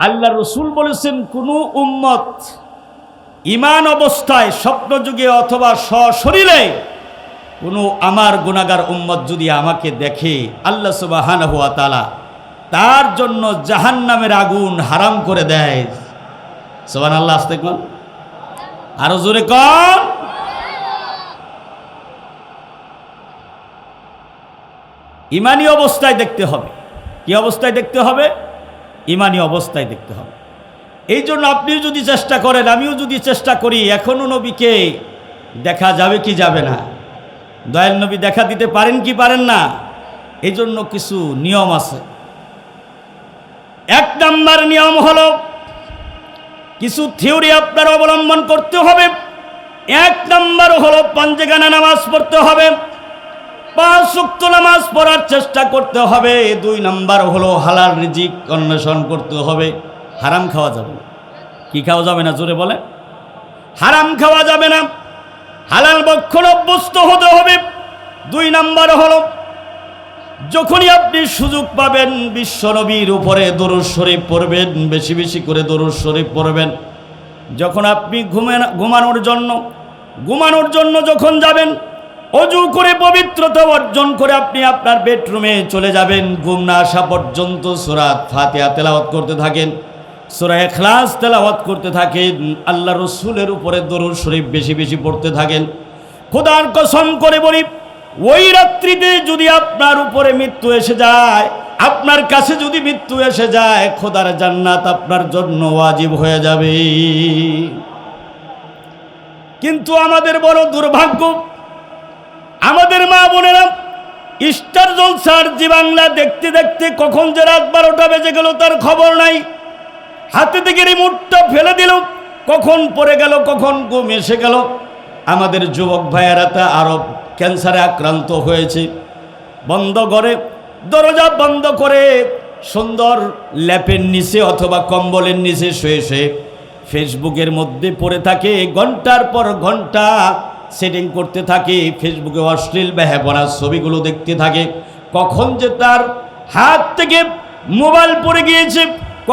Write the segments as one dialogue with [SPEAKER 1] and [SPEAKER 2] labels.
[SPEAKER 1] আল্লাহ রসুল বলেছেন, কোনো উম্মত ইমান অবস্থায় স্বপ্নযুগে অথবা সশরীরে কোনো আমার গুণাগার উম্মত যদি আমাকে দেখে, আল্লাহ সুবাহান হুয়া তালা তার জন্য জাহান্নামের আগুন হারাম করে দেয়। সোবান আল্লাহ আসতে কন। আরও জোরে কন। ইমানি অবস্থায় দেখতে হবে। কি অবস্থায় দেখতে হবে? ইমানি অবস্থায় দেখতে হবে। এই জন্য আপনিও যদি চেষ্টা করেন, আমিও যদি চেষ্টা করি এখনও নবীকে দেখা যাবে কি যাবে না? দয়াল নবী দেখা দিতে পারেন কি পারেন না? এই জন্য কিছু নিয়ম আছে। এক নাম্বার নিয়ম হলো, কিছু থিওরি আপনার অবলম্বন করতে হবে। এক নাম্বার হলো, পাঞ্জেগানা নামাজ পড়তে হবে। পাঁচ সুক্ত নামাজ পড়ার চেষ্টা করতে হবে। দুই নাম্বার হলো হালাল রিজিক অন্বেষণ করতে হবে। হারাম খাওয়া যাবে কি খাওয়া যাবে না? জোরে বলে হারাম খাওয়া যাবে না। হালাল বক্ষণ অভ্যস্ত হতে হবে। দুই নাম্বার হলো, যখনই আপনি সুযোগ পাবেন বিশ্বনবীর উপরে দরুদ শরীফ পড়বেন, বেশি বেশি করে দরুদ শরীফ পড়বেন। যখন আপনি ঘুমেন ঘুমানোর জন্য ঘুমানোর জন্য যখন যাবেন অজু করে পবিত্রতা অর্জন করে আপনি আপনার বেডরুমে চলে যাবেন। ঘুম না আসা পর্যন্ত সুরাত ফাতিহা তেলাওয়াত করতে থাকেন, সুরা এখলাস তেলাওয়াত করতে থাকেন, আল্লাহ রসুলের উপরে দরুদ শরীফ বেশি বেশি পড়তে থাকেন। খোদার কসম করে বলি, ওই রাত্রিতে যদি আপনার উপরে মৃত্যু এসে যায়, আপনার কাছে যদি মৃত্যু এসে যায়, খোদার জান্নাত আপনার জন্য ওয়াজিব হয়ে যাবে। কিন্তু আমাদের বড় দুর্ভাগ্য আমাদের মা বোনেরা স্টার জলসার জি বাংলা দেখতে দেখতে কখন যে রাত বারোটা বেজে গেল তার খবর নাই। হাতে থেকে রিমোটটা ফেলে দিল, কখন পড়ে গেল, কখন ঘুম এসে গেল। আমাদের যুবক ভাইয়েরা তা আরও ক্যান্সারে আক্রান্ত হয়েছে। বন্ধ করে, দরজা বন্ধ করে, সুন্দর ল্যাপের নিচে অথবা কম্বলের নিচে শুয়ে শুয়ে ফেসবুকের মধ্যে পড়ে থাকে। ঘণ্টার পর ঘণ্টা সেটিং করতে থাকে ফেসবুকে অশ্লীল ব্যহাপনা ছবিগুলো দেখতে থাকে। কখন যে তার হাত থেকে মোবাইল পড়ে গিয়েছে,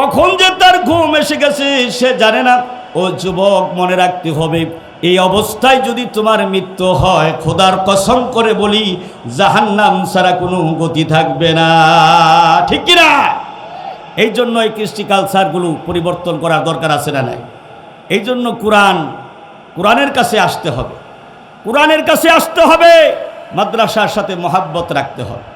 [SPEAKER 1] কখন যে তার ঘুম এসে গেছে, সে জানে না। ও যুবক, মনে রাখতে হবে, এই অবস্থায় যদি তোমার মৃত্যু হয়, খোদার কসম করে বলি, জাহান্নাম ছাড়া কোনো গতি থাকবে না। ঠিক কিনা এই জন্য এই কৃষ্টি কালচারগুলো পরিবর্তন করার দরকার আছে না নাই? এই জন্য কোরআন, কোরআনের কাছে আসতে হবে। কোরআনের কাছে আসতে হবে মাদ্রাসার সাথে মহাব্বত রাখতে হবে।